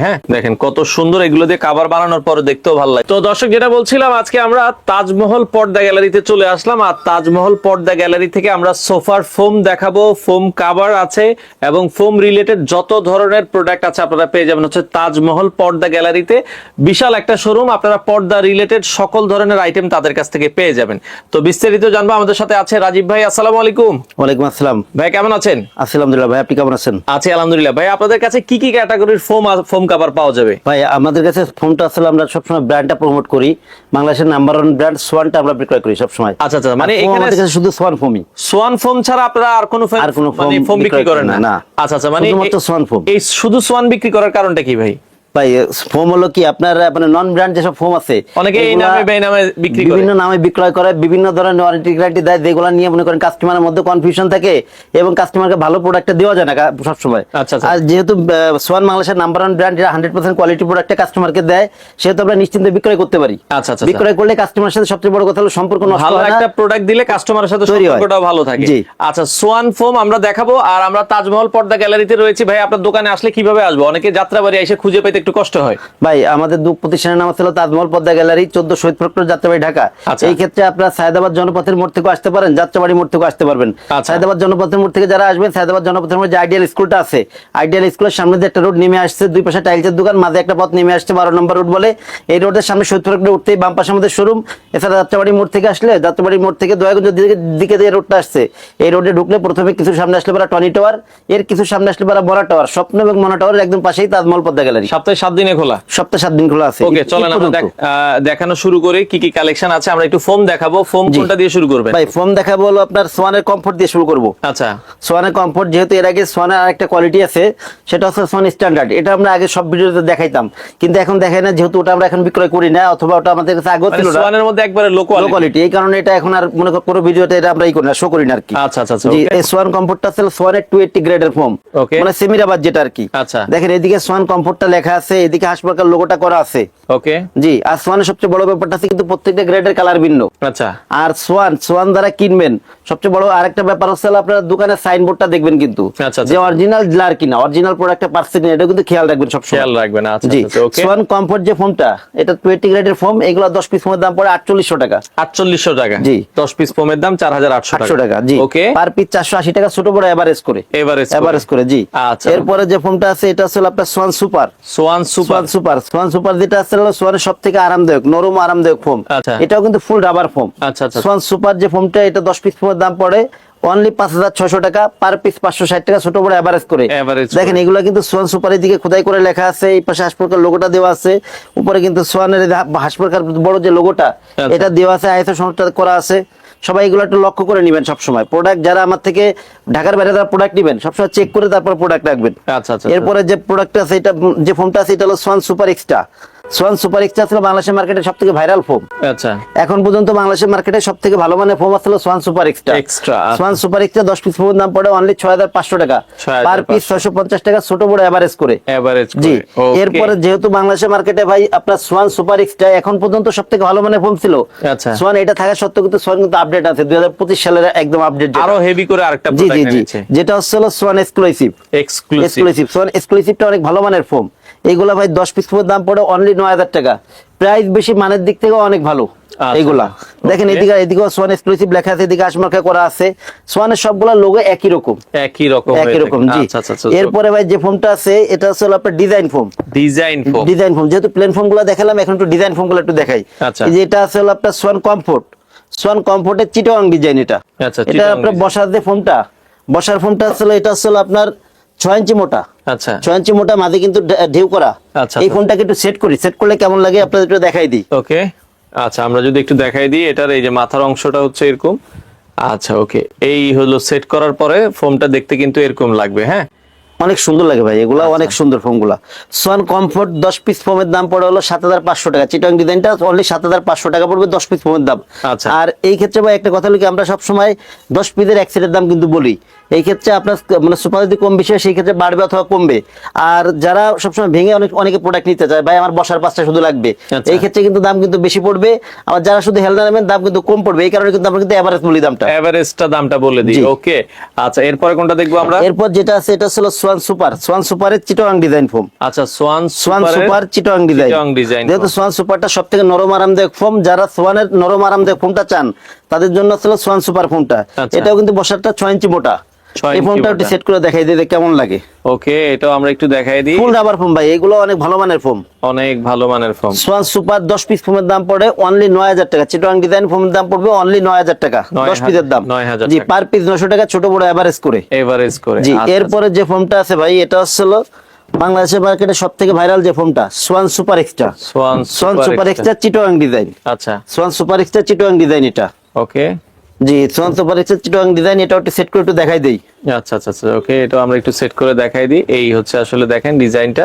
হ্যাঁ? কত সুন্দর এগুলো দিয়ে কাভার বানানোর পরে দেখতেও ভালো লাগে। তো দর্শক, যেটা বলছিলাম, আজকে আমরা তাজমহল পর্দা গ্যালারিতে চলে আসলাম। আর তাজমহল পর্দা গ্যালারি থেকে আমরা সোফার ফোম দেখাবো। ফোম কাভার আছে এবং ফোম রিলেটেড যত ধরনের প্রোডাক্ট আছে আপনারা পেয়ে যাবেন হচ্ছে তাজমহল পর্দা গ্যালারিতে বিশাল একটা শোরুম আপনারা পর্দা রিলেটেড সকল ধরনের আইটেম তাদের কাছ থেকে পেয়ে যাবেন। তো বিস্তারিত জানব আমাদের সাথে আছে রাজীব ভাই আসসালামু আলাইকুম। ওয়ালাইকুম আসসালাম। ভাই কেমন আছেন? আলহামদুলিল্লাহ ভাই আপনি কেমন আছেন? আছি আলহামদুলিল্লাহ। ভাই আপনাদের কাছে কি কি ক্যাটাগরির ফোম ফোম কাভার পাওয়া যাবে? ভাই আমাদের কাছে ফোনটা আসলে আমরা সবসময় ব্র্যান্ডটা প্রমোট করি। বাংলাদেশের নাম্বার ওয়ান ব্র্যান্ড সোয়ানটা আমরা বিক্রয় করি সবসময়। আচ্ছা আচ্ছা মানে মানে এখানে শুধু সোয়ান ফোমই সোয়ান ফোম ছাড়া আপনারা আর কোনো ফোম- আর কোনো মানে ফোম ফোম বিক্রি করেন না। আচ্ছা আচ্ছা মানে এই- সোয়ান ফোম। এই শুধু সোয়ান বিক্রি করার কারণটা কি ভাই? ভাই ফোম হলো কি আপনার মানে নন ব্র্যান্ড যেসব ফোম আছে অনেকে এই নামে এই নামে বিক্রি করে। বিভিন্ন নামে বিক্রয় করে বিভিন্ন ধরনের ওয়ারেন্টি গ্যারান্টি দেয় যেগুলো নিয়ে মনে করেন কাস্টমারের মধ্যে কনফিউশন থাকে এবং কাস্টমারকে ভালো প্রোডাক্টটা দেওয়া যায় না কা- সবসময়। আচ্ছা, আচ্ছা। আর যেহেতু সোয়ান বাংলাদেশের নাম্বার ওয়ান ব্র্যান্ড যেটা হান্ড্রেড পার্সেন্ট কোয়ালিটি প্রোডাক্টটা কাস্টমারকে দেয় সেহেতু আমরা নিশ্চিন্তে বিক্রয় করতে পারি। আচ্ছা, আচ্ছা, বিক্রয় করলে কাস্টমারের সাথে সবচেয়ে বড় কথা হলো সম্পর্ক নষ্ট হয় না। একটা প্রোডাক্ট দিলে কাস্টমারের সাথে। সম্পর্কটাও ভালো থাকে। আচ্ছা সোয়ান ফোম আমরা দেখাবো আর আমরা তাজমহল পর্দা গ্যালারিতে রয়েছি। ভাই আপনার দোকানে আসলে কীভাবে আসব? অনেকে যাত্রাবাড়ি এসে খুঁজে পেতে একটু কষ্ট হয়। ভাই আমাদের দু প্রতিষ্ঠানের নাম ছিল তাজমহল পদ্মা গ্যালারি চোদ্দ শহীদ প্রক্টর যাত্রাবাড়ি ঢাকা। আচ্ছা। এই ক্ষেত্রে আপনারা সায়দাবাদ জনপথের মোড় থেকে আসতে পারেন যাত্রাবাড়ি মোড় থেকে আসতে পারবেন। আচ্ছা। সায়দাবাদ জনপথের মোড় থেকে যারা আসবেন সায়দাবাদ জনপথের মোড়ে যে আইডিয়াল স্কুলটা আছে আইডিয়াল স্কুলের সামনে যে একটা রোড নেমে আসছে দুই পাশে টাইলসের দোকান মাঝে একটা পথ নেমে আসছে বারো নম্বর রোড বলে। এই রোডের সামনে শহীদ প্রক্টর উঠতেই বাম পাশে আমাদের শোরুম এছাড়া যাত্রাবাড়ি মোড় থেকে আসলে যাত্রাবাড়ি মোড় থেকে দয়াগঞ্জের দিকে দিকে যে রোডটা আসছে। এই রোডে ঢুকলে প্রথমে কিছু সামনে আসলে পারা টনি টাওয়ার এর কিছু সামনে আসলে পারা বড় টাওয়ার স্বপ্ন এবং মনা টাওয়ারের একদম পাশেই তাজমহল পদ্মা গ্যালারি। সপ্তাহে দিনে খোলা? সপ্তাহে দিন খোলা আছে। ওকে চলেন আমরা দেখানো শুরু করি কি কি কালেকশন আছে আমরা একটু ফোম দেখাবো। ফোম কোনটা দিয়ে শুরু করবেন? ভাই ফোম দেখাবো হলো আপনার সোয়ানের কমফোর্ট দিয়ে শুরু করব। আচ্ছা। সোয়ানের কমফোর্ট যেহেতু এর আগে সোয়ানের আরেকটা কোয়ালিটি আছে সেটা হচ্ছে সোয়ান স্ট্যান্ডার্ড এটা আমরা আগে সব ভিডিওতে দেখাইতাম। কিন্তু এখন দেখাই না যেহেতু ওটা আমরা এখন বিক্রয় করি না অথবা ওটা আমাদের কাছে আগেও মানে ছিল সোয়ানের মধ্যে একবারে লো কোয়ালিটি এই কারণে এটা এখন আর মনে করো কোনো ভিডিওতে এটা আমরা ই করি না শো করি না আর কি। আচ্ছা, আচ্ছা, আচ্ছা, জি এই সোয়ান কমফোর্টটা ছিল সোয়ানের টু এইটটি গ্রেডের ফোম. মানে সেমিরাবাদ যেটা আর কি। আচ্ছা। দেখেন এদিকে সোয়ান কমফোর্টটা লেখা আছে এদিকে হাসপাতাল লোগোটা করা আছে। ওকে জি আর সোয়ানের সবচেয়ে বড় ব্যাপারটা আছে কিন্তু প্রত্যেকটা গ্রেডের কালার ভিন্ন। আচ্ছা। আর সোয়ান সোয়ান দ্বারা কিনবেন। সবচেয়ে বড় আরেকটা ব্যাপার হচ্ছে আপনার দোকানের সাইনবোর্ডটা দেখবেন কিন্তু। আচ্ছা, আচ্ছা। যে অরিজিনাল গ্লার কিনা অরিজিনাল প্রোডাক্টটা পারছে কিনা এটা কিন্তু খেয়াল রাখবেন সব খেয়াল রাখবেন আচ্ছা জি। ওকে সোয়ান কমফোর্ট যে ফোমটা এটা টোয়েন্টি গ্রেডের ফোম এগুলো দশ পিস ফোমের দাম পড়ে আটচল্লিশশো টাকা। আটচল্লিশশো টাকা। জি। দশ পিস ফোমের দাম চার হাজার আটশো আটশো টাকা জি। ওকে পার পিস চারশো আশি টাকা ছোট বড় এভারেজ করে। এভারেজ এভারেজ করে জি। আচ্ছা। এরপরে যে ফোমটা আছে এটা হচ্ছে আপনার Swan super Swan super Swan super. Swan super. যেটা আছে হলো সোয়ানের সব থেকে আরামদায়ক নরম আরামদায়ক ফোম। আচ্ছা। এটাও কিন্তু ফুল রাবার ফোম। আচ্ছা, আচ্ছা। সোয়ান সুপার যে ফোমটা এটা দশ পিস ফোমের দাম পড়ে। অনলি পাঁচ হাজার ছয়শো টাকা পার পিস পাঁচশো ষাট টাকা ছোট বড় এভারেজ করে। দেখেন এগুলো কিন্তু সোয়ান সুপারের দিকে খোদাই করে লেখা আছে। এই পাশে হাসপাতাল লোগোটা দেওয়া আছে। উপরে কিন্তু সোয়ানের হাসপাতাল বড় যে লোগোটা। এটা দেওয়া আছে আইএসও সংস্থা করা আছে। সবাই এগুলো একটু লক্ষ্য করে নেবেন সবসময়। প্রোডাক্ট যারা আমার থেকে ঢাকার বাইরে যারা প্রোডাক্ট নেবেন সবসময় চেক করে তারপর প্রোডাক্ট রাখবেন। আচ্ছা আচ্ছা এরপরে যে প্রোডাক্ট আছে এটা যে ফোনটা আছে এটা হলো Swan super extra Swan super extra ছিল বাংলাদেশের মার্কেটে সব থেকে ভাইরাল ফোন আচ্ছা। এখন পর্যন্ত বাংলাদেশের মার্কেটে সব থেকে ভালো আসলে সোয়ান সুপার এক্সট্রা আচ্ছা। সোয়ান সুপার এক্সট্রা দশ পিস দাম পড়ে অনলি ছয় হাজার পাঁচশো টাকা। পার পিস ছয়শো পঞ্চাশ টাকা ছোট বড় এভারেজ করে। এভারেজ জি। এরপরে যেহেতু বাংলাদেশের মার্কেটে ভাই আপনার সোয়ান সুপার এক্সট্রা এখন পর্যন্ত সব থেকে ভালো মানের ফোন ছিল। আচ্ছা। সোয়ান এটা থাকা সত্ত্বেও কিন্তু সোয়ান কিন্তু আপডেট আছে। দুই হাজার পঁচিশ সালের একদম আপডেট আরও হেভি করে আরেকটা জি জি জি। যেটা হচ্ছে সোয়ান এক্সক্লুসিভ এক্সক্লুসিভ সোয়ান এক্সক্লুসিভটা অনেক ভালো মানের ফোম এইগুলা ভাই দশ পিস দাম পড়ে অনলি নয় হাজার টাকা। প্রাইস বেশি মানের দিক থেকে অনেক ভালো আচ্ছা, এইগুলা দেখেন এদিকে এদিকে সোয়ান এক্সক্লুসিভ লেখা আছে এদিকে আশমার্কা করা আছে। সোয়ানের সবগুলা লোগো একই রকম। একই রকম একই রকম জি। আচ্ছা আচ্ছা এরপরে ভাই যে ফোমটা আছে এটা হচ্ছে হলো আপনার design foam design foam design foam যেহেতু প্লেন ফোমগুলো দেখালাম এখন একটু ডিজাইন ফোমগুলো একটু দেখাই। আচ্ছা। এই যে এটা আছে হলো আপনার সোয়ান কমফোর্ট সোয়ান কমফোর্টের চিটাং ডিজাইন এটা। আচ্ছা, এটা আপনার বসার যে ফোমটা বসার ফোমটা আসলে এটা আসলে আপনার ছয় ইঞ্চি মোটা। আচ্ছা। ছয় ইঞ্চি মোটা মাঝে কিন্তু ঢেউ করা। আচ্ছা, এই আচ্ছা। ফোনটাকে একটু সেট করি। সেট করলে কেমন লাগে আপনাদের একটু দেখাই দিই। ওকে। আচ্ছা আমরা যদি একটু দেখাই দিই এটার এই যে মাথার অংশটা হচ্ছে এরকম। আচ্ছা ওকে। এই হলো সেট করার পরে ফোমটা দেখতে কিন্তু এরকম লাগবে হ্যাঁ? অনেক সুন্দর লাগে ভাই এগুলা আচ্ছা। অনেক সুন্দর ফোনগুলা। সোয়ান কমফোর্ট দশ পিস ফোমের দাম পড়ে হলো সাত হাজার পাঁচশো টাকা। চিটং ডিজাইনটা অনলি সাত হাজার পাঁচশো টাকা পড়বে দশ পিস ফোমের দাম। আচ্ছা। আর এই ক্ষেত্রে ভাই একটা কথা কি আমরা সব সময় দশ পিসের এক সেটের দাম কিন্তু বলি। এই ক্ষেত্রে আপনার মানে সুপার যদি কম বেশি হয় সেই ক্ষেত্রে বাড়বে অথবা কমবে। আর যারা সবসময় ভেঙে অনেক অনেকে প্রোডাক্ট নিতে চায় ভাই আমার বসার পাঁচটা শুধু লাগবে। আচ্ছা। এই ক্ষেত্রে কিন্তু দাম কিন্তু বেশি পড়বে। আবার যারা শুধু হেলনা নেবেন দাম কিন্তু কম পড়বে। এই কারণে কিন্তু আমরা কিন্তু এভারেজ বলি দামটা। এভারেজটা দামটা বলে দিই। ওকে আচ্ছা এরপরে কোনটা দেখব আমরা? এরপর যেটা আছে এটা ছিল সোয়ান সুপার সোয়ান সুপারের চিটোয়াং ডিজাইন ফোম আচ্ছা Swan Swan super Chittagong design Chittagong design যেহেতু সোয়ান সুপারটা সব থেকে নরম আরামদায়ক ফোম যারা সোয়ানের নরম আরামদায়ক ফোমটা চান তাদের জন্য ছিল সোয়ান সুপার ফোমটা। এটাও কিন্তু বসারটা ছয় ইঞ্চি মোটা। এই ফোনটা একটু সেট করে দেখাই দিতে কেমন লাগে। ওকে এটাও আমরা একটু দেখাই দিই। ফুল রাবার ফোম ভাই এগুলো অনেক ভালো মানের ফোম অনেক ভালো মানের ফোম সোয়ান সুপার দশ পিস ফোমের দাম পড়ে অনলি নয় হাজার টাকা। চিটোয়াং ডিজাইন ফোমের দাম পড়বে অনলি নয় হাজার টাকা। নয় দশ পিসের দাম। জি পার পিস টাকা ছোট বড় এভারেজ করে। এভারেজ করে। জি আচ্ছা, এরপরে যে ফোনটা আছে ভাই এটা হচ্ছিল বাংলাদেশের মার্কেটে সব থেকে ভাইরাল যে ফোনটা Swan super extra. Swan Swan super extra Chittagong design আচ্ছা। Swan super extra Chittagong design এটা। ওকে জি Swan super extra Chittagong design এটা একটু সেট করে একটু দেখাই দেই। আচ্ছা আচ্ছা আচ্ছা ওকে এটা আমরা একটু সেট করে দেখাই দিই। এই হচ্ছে আসলে দেখেন ডিজাইনটা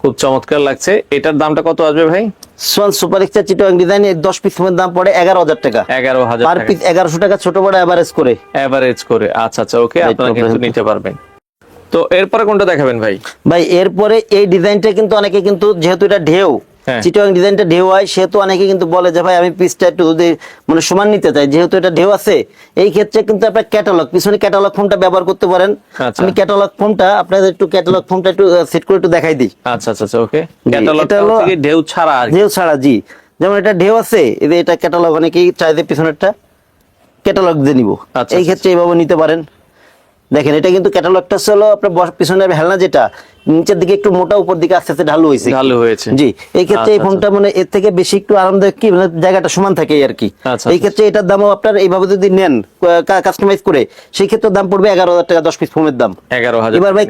খুব চমৎকার লাগছে। এটার দামটা কত আসবে ভাই? Swan super extra Chittagong design এর দশ পিস দাম পড়ে এগারো হাজার টাকা। এগারো হাজার পার পিস এগারোশো টাকা ছোট বড় এভারেজ করে। এভারেজ করে। আচ্ছা আচ্ছা ওকে আপনারা কিন্তু নিতে পারবেন। তো এরপরে কোনটা দেখাবেন ভাই? ভাই এরপরে এই ডিজাইনটা কিন্তু অনেকে কিন্তু যেহেতু এটা ঢেউ হ্যাঁ। চিটোয়াং ডিজাইনটা ঢেউ হয় সেহেতু অনেকে কিন্তু বলে যে ভাই আমি পিসটা একটু যদি মানে সমান নিতে চাই যেহেতু এটা ঢেউ আছে এই ক্ষেত্রে কিন্তু আপনার ক্যাটালগ পিছনে ক্যাটালগ ফর্মটা ব্যবহার করতে পারেন। আচ্ছা। আমি ক্যাটালগ ফর্মটা আপনাদের একটু ক্যাটালগ ফর্মটা একটু সেট করে একটু দেখাই দিই। আচ্ছা আচ্ছা আচ্ছা ওকে ক্যাটালগ ঢেউ ছাড়া ঢেউ ছাড়া জি। যেমন এটা ঢেউ আছে এই যে এটা ক্যাটালগ অনেকেই চাইছে পিছনেরটা ক্যাটালগ দিয়ে নিব। আচ্ছা, এই ক্ষেত্রে এইভাবে নিতে পারেন। দেখেন এটা কিন্তু ক্যাটালগটা হলো আপনার পিছনের হেলনা যেটা নিচের দিকে একটু মোটা উপর দিকে আস্তে আস্তে ঢালু হয়েছে। ঢালু হয়েছে। জি এই ক্ষেত্রে এই আচ্ছা, ফোনটা মানে এর থেকে বেশি একটু আরামদায়ক কি? মানে জায়গাটা সমান থাকে আর কি। আচ্ছা, এই আচ্ছা। ক্ষেত্রে এটার দামও আপনার এইভাবে যদি নেন কাস্টমাইজ করে সেই ক্ষেত্রে দাম পড়বে এগারো হাজার টাকা দশ পিস ফোনের দাম। এগারো হাজার এবার ভাই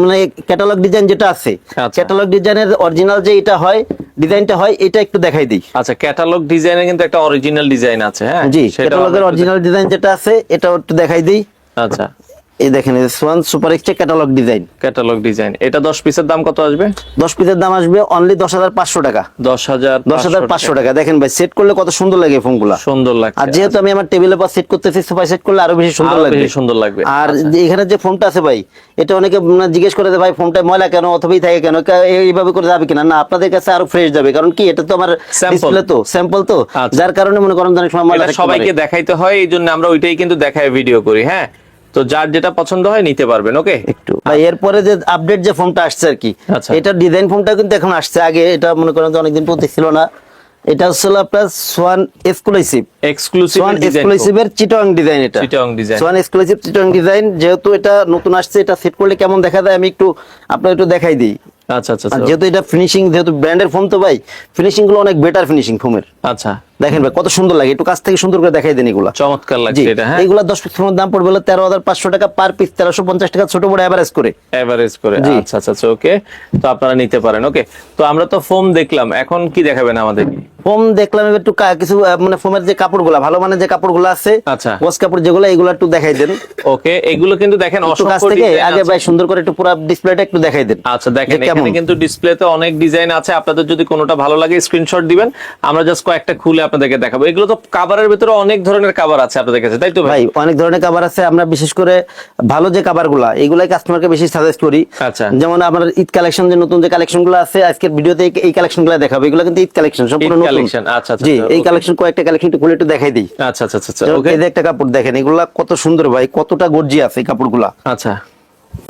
মানে ক্যাটালগ ডিজাইন যেটা আছে আচ্ছা। ক্যাটালগ ডিজাইনের অরিজিনাল যে এটা হয় ডিজাইনটা হয় এটা একটু দেখাই দিই। আচ্ছা ক্যাটালগ ডিজাইনে কিন্তু একটা অরিজিনাল ডিজাইন আছে হ্যাঁ? জি ক্যাটালগের অরিজিনাল ডিজাইন যেটা আছে এটা একটু দেখাই দিই। আচ্ছা। এই দেখেন Swan super extra catalogue design catalogue design এটা দশ পিসের দাম কত আসবে? দশ পিসের দাম আসবে অনলি দশ হাজার পাঁচশো টাকা। দশ হাজার দশ হাজার পাঁচশো টাকা। দেখেন ভাই সেট করলে কত সুন্দর লাগে ফোনগুলা সুন্দর লাগছে। আর যেহেতু আমি আমার টেবিলের পর সেট করতেছি সোফা সেট করলে আরও বেশি সুন্দর লাগবে। বেশি সুন্দর লাগবে। আর এখানে যে ফোনটা আছে ভাই এটা অনেকে জিজ্ঞেস করে যে ভাই ফোনটা ময়লা কেন অথবাই থাকে কেন এইভাবে করে যাবে কিনা? না আপনাদের কাছে আরও ফ্রেশ যাবে। কারণ কি এটা তো আমার। ডিসপ্লে তো স্যাম্পল তো। আচ্ছা। যার কারণে মনে করেন অনেক সময় ময়লা সবাইকে দেখাইতে হয় এই জন্য আমরা ওইটাই কিন্তু দেখায় ভিডিও করি হ্যাঁ? তো যার যেটা পছন্দ হয় নিতে পারবেন ওকে একটু। ভাই এরপরে যে আপডেট যে ফোনটা আসছে আর কি আচ্ছা। এটা ডিজাইন ফোনটা কিন্তু এখন আসছে। আগে এটা মনে করেন যে অনেকদিন পর ছিল না। এটা হচ্ছিল আপনার সোয়ান এক্সক্লুসিভ এক্সক্লুসিভ এক্সক্লুসিভের চিটং ডিজাইন এটা। Chittagong design। Swan exclusive Chittagong design যেহেতু এটা নতুন আসছে এটা সেট করলে কেমন দেখা যায়? আমি একটু একটু দেখাই দিই। আচ্ছা আচ্ছা আচ্ছা। যেহেতু এটা ফিনিশিং যেহেতু ব্র্যান্ডের ফোন তো ভাই ফিনিশিংগুলো অনেক বেটার ফিনিশিং ফোমের আচ্ছা। দেখেন ভাই কত সুন্দর লাগে। একটু কাছ থেকে সুন্দর করে দেখাই দেন এগুলা। চমৎকার জি। লাগছে এটা হ্যাঁ। পিস ফোনের দাম পড়বে হলো তেরো হাজার পাঁচশো টাকা পার পিস তেরোশো পঞ্চাশ টাকা ছোট বড় অ্যাভারেজ করে। এভারেজ করে। আচ্ছা আচ্ছা আচ্ছা ওকে তো আপনারা নিতে পারেন ওকে তো আমরা তো ফোম দেখলাম এখন কি দেখাবেন আমাদেরকে? ফোম দেখলাম এবার একটু কিছু মানে ফোমের যে কাপড়গুলা ভালো মানের যে কাপড়গুলো আছে আচ্ছা। গোস কাপড় যেগুলো এগুলো একটু দেখাই দেন। ওকে এগুলো কিন্তু দেখেন কাছ থেকে আগে ভাই সুন্দর করে একটু পুরো ডিসপ্লেটা একটু দেখাই দেন। আচ্ছা দেখেন এখানে কিন্তু ডিসপ্লেতে অনেক ডিজাইন আছে। আপনাদের যদি কোনোটা ভালো লাগে স্ক্রিনশট দিবেন। আমরা জাস্ট কয়েকটা খুলে আপনাদেরকে দেখাবো। এগুলো তো কাভারের ভিতরে অনেক ধরনের কাভার আছে আপনাদের কাছে তাই তো ভাই? অনেক ধরনের কাবার আছে। আমরা বিশেষ করে ভালো যে কাবারগুলা এগুলাই কাস্টমারকে বেশি সাজেস্ট করি। আচ্ছা। যেমন আমার ঈদ কালেকশন যে নতুন যে কালেকশনগুলো আছে আজকের ভিডিওতে এই- এই কালেকশনগুলো দেখাবো। এগুলো কিন্তু ঈদ কালেকশন সম্পূর্ণ ঈদ আচ্ছা, আচ্ছা, জি আচ্ছা, এই কালেকশন কয়েকটা কালেকশন একটু খুলে একটু দেখাই দিই। আচ্ছা আচ্ছা আচ্ছা ওকে একটা কাপড় দেখেন এগুলা কত সুন্দর ভাই কতটা গর্জি আছে এই কাপড়গুলা। আচ্ছা।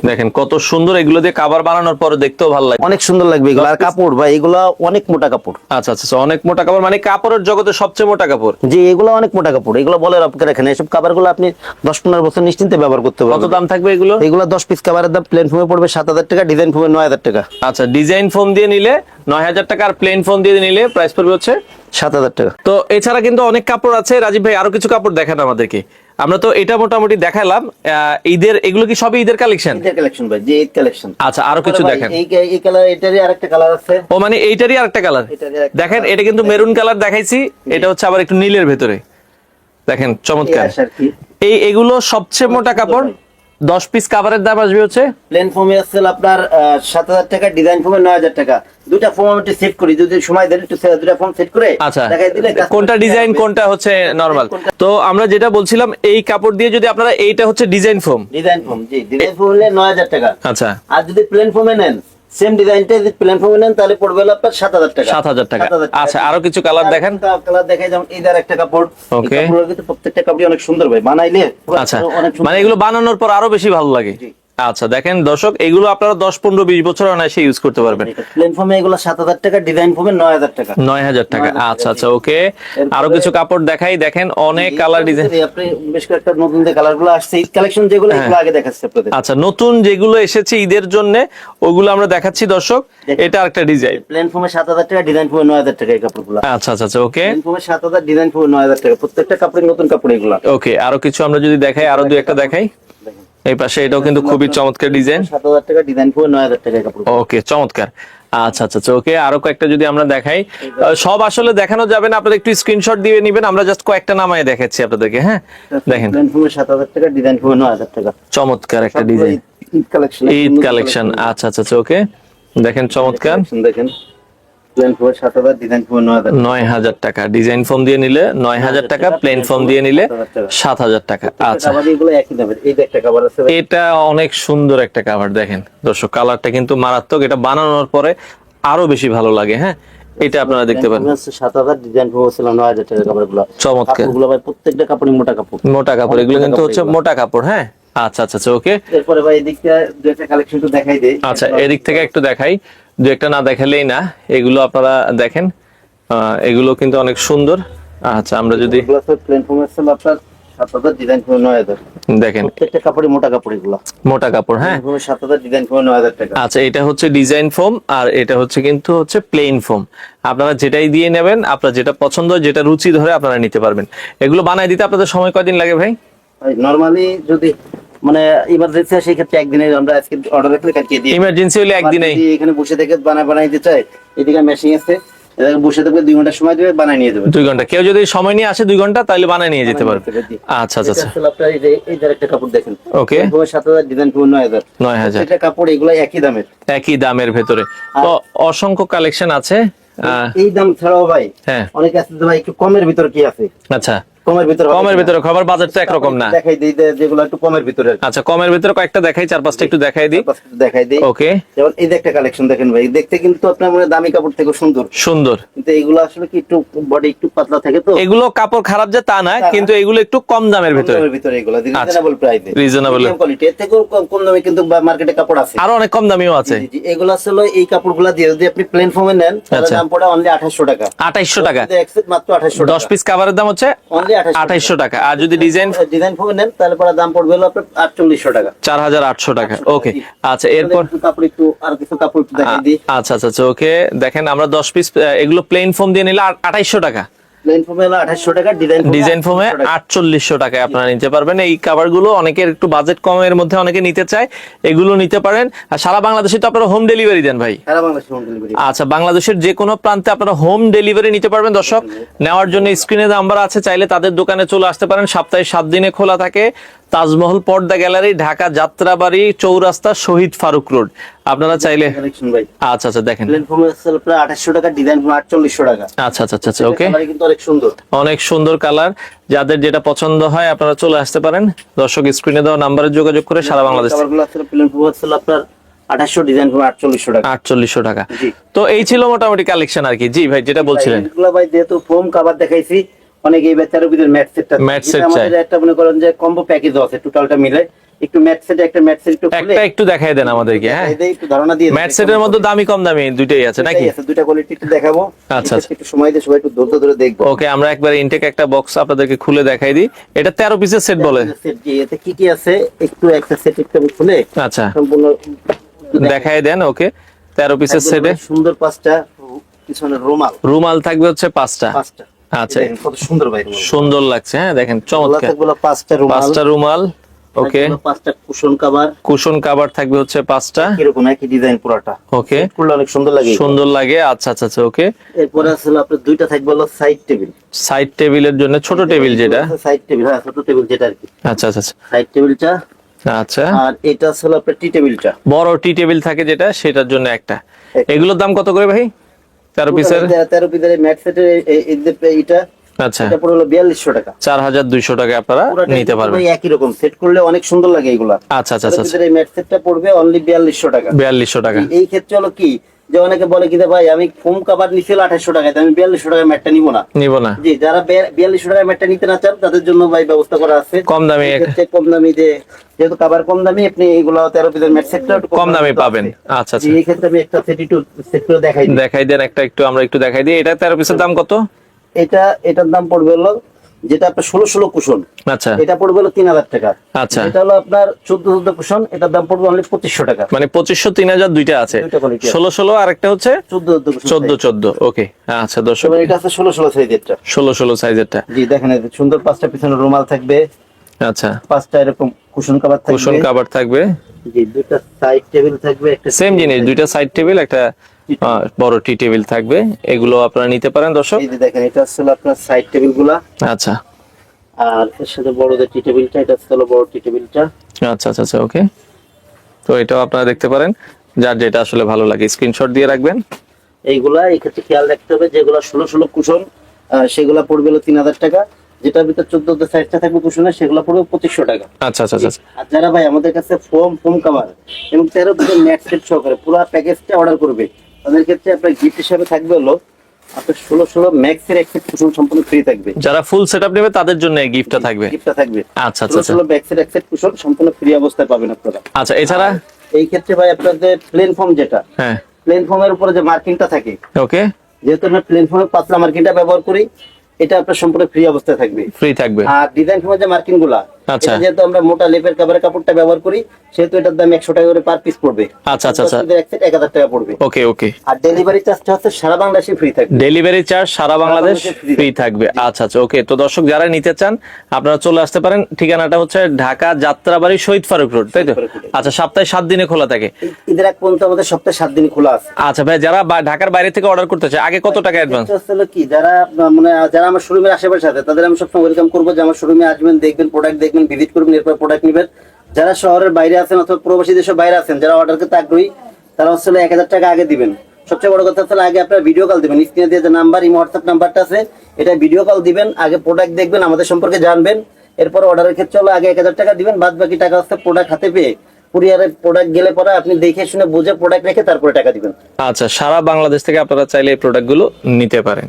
দেখেন কত সুন্দর এগুলো দিয়ে কাভার বানানোর পরে দেখতেও ভালো লাগে। অনেক সুন্দর লাগবে এগুলো। আর কাপড় ভাই এগুলা অনেক মোটা কাপড়। আচ্ছা আচ্ছা আচ্ছা, অনেক মোটা কাপড় মানে কাপড়ের জগতে সবচেয়ে মোটা কাপড়। জি এগুলো অনেক মোটা কাপড়। এগুলো বলে আপনাকে রাখেন এসব কাবারগুলো আপনি দশ পনেরো বছর নিশ্চিন্তে ব্যবহার করতে পারবেন। কত দাম থাকবে এগুলো? এগুলো দশ পিস কাবারের দাম প্লেন ফোমে পড়বে সাত হাজার টাকা ডিজাইন ফোমে নয় হাজার টাকা। আচ্ছা ডিজাইন ফোন দিয়ে নিলে নয় হাজার টাকা আর প্লেন ফোন দিয়ে নিলে প্রাইস পড়বে হচ্ছে সাত হাজার টাকা। তো এছাড়া কিন্তু অনেক কাপড় আছে। রাজীব ভাই আরও কিছু কাপড় দেখান আমাদেরকে। আমরা তো এটা মোটামুটি দেখালাম ঈদের এগুলো কি সবই ঈদের কালেকশন ঈদের কালেকশন ভাই যে ঈদ কালেকশন আচ্ছা আরও কিছু দেখেন। এই এই কালার এটারই আরেকটা কালার আছে। ও মানে এইটারই আরেকটা কালার দেখেন এটা কিন্তু মেরুন কালার দেখাইছি এটা হচ্ছে আবার একটু নীলের ভেতরে। দেখেন চমৎকার। এই এগুলো সবচেয়ে মোটা কাপড়? দশ পিস কাভারের দাম আসবে হচ্ছে? প্লেন ফোমে আসছে আপনার সাত হাজার টাকা ডিজাইন ফোমে নয় হাজার টাকা। দুইটা ফোম আমি সেট করি যদি সময় দেন একটু দুইটা ফোম সেট করে আচ্ছা দিলে কোনটা ডিজাইন কোনটা হচ্ছে নরমাল তো আমরা যেটা বলছিলাম এই কাপড় দিয়ে যদি আপনারা এইটা হচ্ছে ডিজাইন ফোম ডিজাইন ফোম জি ডিজাইন ফোম হলে নয় হাজার টাকা। আচ্ছা। আর যদি প্লেন ফোমে নেন সেম ডিজাইনটা যদি প্লেন নেন তাহলে পড়বে আপনার সাত হাজার টাকা। সাত হাজার টাকা। 7,000 আচ্ছা আরও কিছু কালার দেখেন? কালার দেখাই যেমন এইদার একটা কাপড়। এই কিন্তু প্রত্যেকটা কাপড় অনেক সুন্দর ভাই বানাইলে আচ্ছা অনেক মানে এগুলো বানানোর পর আরও বেশি ভালো লাগে। জি। আচ্ছা দেখেন দর্শক এগুলো আপনারা দশ পনেরো বিশ বছর অনায়াসে ইউজ করতে পারবেন। প্লেন ফোমে এগুলো সাত হাজার টাকা ডিজাইন ফোমে নয় হাজার টাকা। নয় হাজার টাকা আচ্ছা আচ্ছা ওকে আরও কিছু কাপড় দেখাই দেখেন অনেক কালার ডিজাইন আপনি বেশ কয়েকটা নতুন যে কালারগুলো আসছে ঈদ কালেকশন যেগুলো হ্যাঁ। এগুলো আগে দেখাচ্ছে আপনাদের। আচ্ছা নতুন যেগুলো এসেছে ঈদের জন্য ওগুলো আমরা দেখাচ্ছি দর্শক। এটা একটা ডিজাইন প্লেন সাত হাজার টাকা ডিজাইন ফোমে নয় হাজার টাকা এই কাপড়গুলো। আচ্ছা আচ্ছা আচ্ছা ওকে প্লেন ফোমে সাত হাজার ডিজাইন ফোমে নয় হাজার টাকা। প্রত্যেকটা কাপড়ের নতুন কাপড় এগুলো। ওকে আরও কিছু আমরা যদি দেখাই আরও দুই একটা দেখাই। এই পাশে এটাও কিন্তু খুবই চমৎকার ডিজাইন সাত হাজার টাকা ডিজাইন নয় হাজার টাকা কাপড়। ওকে চমৎকার। আচ্ছা আচ্ছা আচ্ছা ওকে আরও কয়েকটা যদি আমরা দেখাই। সব আসলে দেখানো যাবে না আপনারা একটু স্ক্রিনশট দিয়ে নেবেন আমরা জাস্ট কয়েকটা নামায় দেখাচ্ছি আপনাদেরকে হ্যাঁ? দেখেন। সাত হাজার টাকা ডিজাইন নয় হাজার টাকা। চমৎকার একটা design Eid- collection Eid collection আচ্ছা আচ্ছা আচ্ছা ওকে দেখেন চমৎকার। দেখেন। প্লেন ফোমে সাত হাজার ডিজাইন ফোমে নয় হাজার টাকা। ডিজাইন ফোম দিয়ে নিলে নয় হাজার টাকা প্লেন ফোম দিয়ে নিলে সাত হাজার টাকা। আচ্ছা। এটা অনেক সুন্দর একটা কাভার দেখেন। দর্শক কালারটা কিন্তু মারাত্মক। এটা বানানোর পরে আরও বেশি ভালো লাগে হ্যাঁ? এটা আপনারা দেখতে পারেন। সাত হাজার ডিজাইন নয় হাজার টাকা কাপড়গুলো চমৎকার ভাই প্রত্যেকটা কাপড়ই মোটা কাপড়। মোটা কাপড় এগুলো কিন্তু হচ্ছে মোটা কাপড় হ্যাঁ? আচ্ছা আচ্ছা আচ্ছা ওকে এরপরে ভাই একটা কালেকশন একটু দেখাই দেই। আচ্ছা এদিক থেকে একটু দেখাই। দু একটা না দেখালেই না এগুলো আপনারা দেখেন। এগুলো কিন্তু অনেক সুন্দর। আচ্ছা আমরা যদি আপনার দেখেন। প্রত্যেকটা মোটা কাপড় এগুলো। মোটা কাপড় হ্যাঁ। সাত হাজার ডিজাইন ফোমে নয় হাজার টাকা। আচ্ছা এটা হচ্ছে ডিজাইন ফোম আর এটা হচ্ছে কিন্তু হচ্ছে প্লেন ফোম আপনারা যেটাই দিয়ে নেবেন আপনার যেটা পছন্দ যেটা রুচি ধরে আপনারা নিতে পারবেন। এগুলো বানাই দিতে আপনাদের সময় কয়দিন লাগে ভাই? নরমালি যদি মানে ইমার্জেন্সি সেই ক্ষেত্রে একদিনে আমরা আজকে অর্ডার রাখলে দিয়ে দিই। ইমার্জেন্সি হলে যদি এখানে বসে থেকে বানা বানাইতে চাই এদিকে মেশিন আছে বসে থাকবে দুই ঘণ্টা সময় দেবে নিয়ে দেবে দুই ঘণ্টা। কেউ যদি সময় নিয়ে আসে দুই ঘণ্টা তাহলে বানায় নিয়ে যেতে পারবে। আচ্ছা আচ্ছা আচ্ছা। আপনার এই যে একটা কাপড় দেখেন। ওকে সাত হাজার ডিজাইন পুরো নয় হাজার। নয় হাজার। এটা কাপড় এগুলো একই দামের। একই দামের ভেতরে। তো অসংখ্য কালেকশন আছে এই দাম ছাড়াও ভাই হ্যাঁ। অনেক আছে ভাই একটু কমের ভিতর কি আছে? আচ্ছা। কমের ভিতর কমের ভিতরে খবর বাজার তো একরকম না। দেখাই দিই যেগুলো একটু কমের ভিতরে। আচ্ছা কমের ভিতরে কয়েকটা দেখাই চার পাঁচটা একটু দেখাই দিই। দেখাই দিই। ওকে। যেমন এই একটা কালেকশন দেখেন ভাই দেখতে কিন্তু আপনার মনে দামি কাপড় থেকে সুন্দর। সুন্দর। কিন্তু এগুলো আসলে কি একটু বডি একটু পাতলা থাকে তো? এগুলো কাপড় খারাপ যে তা না কিন্তু এগুলো একটু কম দামের ভিতরে। ভিতরে এগুলো আচ্ছা। রিজনেবল প্রাইসে Reasonable। কোয়ালিটি এর থেকেও কম কম দামে কিন্তু মার্কেটে কাপড় আছে। আরও অনেক কম দামিও আছে। এগুলো আসলে এই কাপড়গুলো দিয়ে যদি আপনি প্লেন ফর্মে নেন তাহলে আচ্ছা। দাম পড়ে অনলি আঠাশশো টাকা। আঠাইশশো টাকা। মাত্র আঠাশশো দশ পিস কাভারের দাম হচ্ছে অনলি আঠাইশশো টাকা। আর যদি ডিজাইন ডিজাইন ফোর নেন তাহলে পরে দাম পড়বে হলো আপনার আটচল্লিশশো টাকা। চার হাজার আটশো টাকা। ওকে আচ্ছা এরপর কাপড় একটু আর কিছু কাপড় একটু দেখাই দিই। আচ্ছা আচ্ছা আচ্ছা ওকে দেখেন আমরা দশ পিস এগুলো প্লেন ফোম দিয়ে নিলে আঠাইশশো টাকা। ডিজাইন ফোমে আটচল্লিশশো টাকায় আপনারা নিতে পারবেন। এই কাভারগুলো অনেকের একটু বাজেট কমের মধ্যে অনেকে নিতে চায় এগুলো নিতে পারেন। আর সারা বাংলাদেশে তো আপনারা হোম ডেলিভারি দেন ভাই। আচ্ছা বাংলাদেশের যে কোনো প্রান্তে আপনারা হোম ডেলিভারি নিতে পারবেন দর্শক। নেওয়ার জন্য স্ক্রিনে নাম্বার আছে চাইলে তাদের দোকানে চলে আসতে পারেন। সপ্তাহে সাত দিনে খোলা থাকে। তাজমহল পর্দা গ্যালারি ঢাকা যাত্রাবাড়ি চৌরাস্তা শহীদ ফারুক রোড। আপনারা চাইলে আচ্ছা আচ্ছা দেখেন। আঠাশশো টাকা ডিজাইন আটচল্লিশশো টাকা। আচ্ছা আচ্ছা আচ্ছা ওকে কিন্তু অনেক সুন্দর। অনেক সুন্দর কালার। যাদের যেটা পছন্দ হয় আপনারা চলে আসতে পারেন। দর্শক স্ক্রিনে দেওয়া নাম্বারে যোগাযোগ করে সারা বাংলাদেশ আপনার আঠাশশো ডিজাইন আটচল্লিশশো টাকা। আটচল্লিশশো টাকা। তো এই ছিল মোটামুটি কালেকশন আর কি। জি ভাই যেটা বলছিলেন। ভাই যেহেতু ফোম কাভার দেখাইছি অনেক এই বাচ্চার ভিতরে ম্যাট সেটটা ম্যাট সেট আমাদের একটা মনে করেন যে কম্বো প্যাকেজও আছে টোটালটা মিলে। একটু ম্যাট সেট একটা ম্যাট সেট একটু খুলে। একটা একটু দেখাই দেন আমাদেরকে হ্যাঁ। একটু ধারণা দিয়ে ম্যাট সেটের মধ্যে দামি কম দামি দুইটাই আছে নাকি? আছে দুইটা কোয়ালিটি একটু দেখাবো। আচ্ছা, আচ্ছা। একটু সময় দিয়ে সবাই একটু ধৈর্য ধরে দেখব। ওকে আমরা একবার ইনটেক একটা বক্স আপনাদেরকে খুলে দেখাই দিই। এটা তেরো পিসের সেট বলে। সেট জি এতে কি কি আছে? একটু একটা সেট একটু খুলে আচ্ছা। সম্পূর্ণ দেখাই দেন ওকে তেরো পিসের একদম সেটে সুন্দর পাঁচটা পিছনে রুমাল। রুমাল থাকবে হচ্ছে পাঁচটা। পাঁচটা। আচ্ছা। কত সুন্দর ভাই সুন্দর লাগছে হ্যাঁ দেখেন চমৎকার। পাঁচটা রুমাল। পাঁচটা রুমাল ওকে। পাঁচটা কুশন কভার কুশন কাভার থাকবে হচ্ছে পাঁচটা। এরকম একই ডিজাইন পুরাটা। ওকে। করলে অনেক সুন্দর লাগে সুন্দর লাগে আচ্ছা আচ্ছা আচ্ছা ওকে। এরপরে আছে আপনার দুইটা থাকবে হলো সাইড টেবিল সাইড টেবিলের জন্য ছোট টেবিল যেটা। সাইড টেবিল হ্যাঁ ছোট টেবিল যেটা আর কি। আচ্ছা আচ্ছা আচ্ছা। সাইড টেবিলটা আচ্ছা। আর এটা হলো আপনার টি। টেবিলটা বড় টি টেবিল থাকে যেটা সেটার জন্য একটা। এগুলোর দাম কত করে ভাই? তেরো পিসের? তেরো পিসের ম্যাট সেটের এটা আচ্ছা। এটা পড়ে হলো বিয়াল্লিশশো টাকা। চার হাজার দুইশো টাকা আপনারা নিতে পারবেন। একই রকম। সেট করলে অনেক সুন্দর লাগে এগুলা। আচ্ছা আচ্ছা আচ্ছা এই ম্যাট সেটটা পড়বে অনলি বিয়াল্লিশশো টাকা। বিয়াল্লিশশো টাকা। এই ক্ষেত্রে হলো কি যে অনেকে বলে কি যে ভাই আমি ফোম কাভার নিছিল আঠাশশো টাকায় আমি বিয়াল্লিশশো টাকায় ম্যাটটা নিবো না। নিব না। জি যারা বিয়াল্লিশশো টাকায় ম্যাটটা নিতে না চান তাদের জন্য ভাই ব্যবস্থা করা আছে। কম দামে কম দামি যে যেহেতু কাভার কম দামি আপনি এগুলো তেরো পিসের ম্যাট সেটটা কম দামে পাবেন। আচ্ছা আচ্ছা। এই ক্ষেত্রে আমি একটা সেট একটু সেট দেখাই দেখাই দেন একটা একটু আমরা একটু দেখাই দিই। এটা তেরো পিসের দাম কত? এটা এটার দাম পড়বে হলো যেটা আপনার ষোলো ষোলো কুশন। আচ্ছা। এটা পড়বে হলো তিন হাজার টাকা। আচ্ছা। এটা হলো আপনার চোদ্দ চোদ্দ কুশন এটার দাম পড়বে অনলি পঁচিশশো টাকা। মানে পঁচিশশো তিন হাজার দুইটা আছে। ষোলো ষোলো আর একটা হচ্ছে চোদ্দ চোদ্দ চোদ্দ ওকে আচ্ছা দর্শক। এটা আছে ষোলো ষোলো সাইজেরটা ষোলো ষোলো সাইজেরটা জি দেখেন সুন্দর পাঁচটা পিছনে রুমাল থাকবে। আচ্ছা। পাঁচটা এরকম কুশন কাভার কুশন থাকবে কাভার থাকবে। জি দুইটা সাইড টেবিল থাকবে একটা সেম জিনিস দুইটা সাইড টেবিল একটা বড় টি টেবিল থাকবে। এগুলো আপনারা নিতে পারেন দর্শক। এই যে দেখেন এটা হলো আপনার সাইড টেবিলগুলা আচ্ছা। আর এর সাথে বড় যে টি টেবিলটা এটা হলো বড় টি টেবিলটা। আচ্ছা আচ্ছা আচ্ছা ওকে। তো এটাও আপনারা দেখতে পারেন। যার যেটা আসলে ভালো লাগে স্ক্রিনশট দিয়ে রাখবেন। এইগুলা এই ক্ষেত্রে খেয়াল রাখতে হবে যেগুলো ষোলো ষোলো কুশন সেগুলা পড়বে হলো তিন হাজার টাকা। যেটার ভিতর চোদ্দ সাইডটা থাকবে কুশনের সেগুলো পড়বে পঁচিশশো টাকা। আচ্ছা আচ্ছা আচ্ছা। আর যারা ভাই আমাদের কাছে ফোম ফোম কাভার এবং তেরো ম্যাট সেট সহকারে পুরো প্যাকেজটা অর্ডার করবে। তাদের ক্ষেত্রে আপনার গিফট হিসাবে থাকবে হলো আপনার ষোলো ষোলো ম্যাক্সের এক সেট কুশন সম্পূর্ণ ফ্রি থাকবে। যারা ফুল সেটআপ নেবে তাদের জন্য গিফটটা থাকবে। গিফটটা থাকবে। আচ্ছা আচ্ছা ষোলো আচ্ছা। ষোলো ম্যাক্সের এক সেট কুশন সম্পূর্ণ ফ্রি অবস্থায় পাবেন আপনারা। আচ্ছা এছাড়া? এই ক্ষেত্রে ভাই আপনাদের প্লেন ফর্ম যেটা হ্যাঁ। উপরে যে মার্কিংটা থাকে ওকে। যেহেতু আমরা প্লেন ফর্মের পাতলা মার্কিংটা ব্যবহার করি এটা আপনার সম্পূর্ণ ফ্রি অবস্থায় থাকবে। ফ্রি থাকবে। আর ডিজাইন ফর্মের যে মার্কিংগুলা আচ্ছা। যেহেতু আমরা মোটা লেপের কাপড়ের কাপড়টা ব্যবহার করি সেহেতু এটার দাম একশো টাকা করে পার পিস পড়বে। আচ্ছা, আচ্ছা, আচ্ছা। এক হাজার টাকা পড়বে। ওকে ওকে। আর ডেলিভারি চার্জটা হচ্ছে সারা বাংলাদেশে ফ্রি থাকবে। ডেলিভারি চার্জ সারা বাংলাদেশ ফ্রি থাকবে। আচ্ছা আচ্ছা ওকে। তো দর্শক যারা নিতে চান আপনারা চলে আসতে পারেন। ঠিকানাটা হচ্ছে ঢাকা যাত্রাবাড়ি শহীদ ফারুক রোড তাই তো? আচ্ছা সপ্তাহে সাত দিনে খোলা থাকে। ঈদের এক পর্যন্ত আমাদের সপ্তাহে সাত দিন খোলা আছে। আচ্ছা ভাই যারা ঢাকার বাইরে থেকে অর্ডার করতে চায় আগে কত টাকা অ্যাডভান্স কি যারা মানে যারা আমার শোরুমের আশেপাশে আছে তাদের আমি সবসময় ওয়েলকাম করব যে আমার শোরুমে আসবেন দেখবেন প্রোডাক্ট দেখবেন ভিজিট করবেন, এরপর প্রোডাক্ট নেবেন। যারা শহরের বাইরে আছেন অথবা প্রবাসী দেশের বাইরে আছেন, যারা অর্ডার করতে আগ্রহী, তারা হচ্ছে এক হাজার টাকা আগে দিবেন। সবচেয়ে বড় কথা হচ্ছে আগে আপনার ভিডিও কল দিবেন। স্ক্রিনে দিয়ে যে নাম্বার এই হোয়াটসঅ্যাপ নাম্বারটা আছে, এটা ভিডিও কল দিবেন, আগে প্রোডাক্ট দেখবেন, আমাদের সম্পর্কে জানবেন। এরপর অর্ডারের ক্ষেত্রে হলো আগে এক হাজার টাকা দিবেন বাদ বাকি টাকা হচ্ছে প্রোডাক্ট হাতে পেয়ে। কুরিয়ারে প্রোডাক্ট গেলে পরে আপনি দেখে শুনে বুঝে প্রোডাক্ট রেখে তারপরে টাকা দিবেন। আচ্ছা সারা বাংলাদেশ থেকে আপনারা চাইলে এই প্রোডাক্টগুলো নিতে পারেন।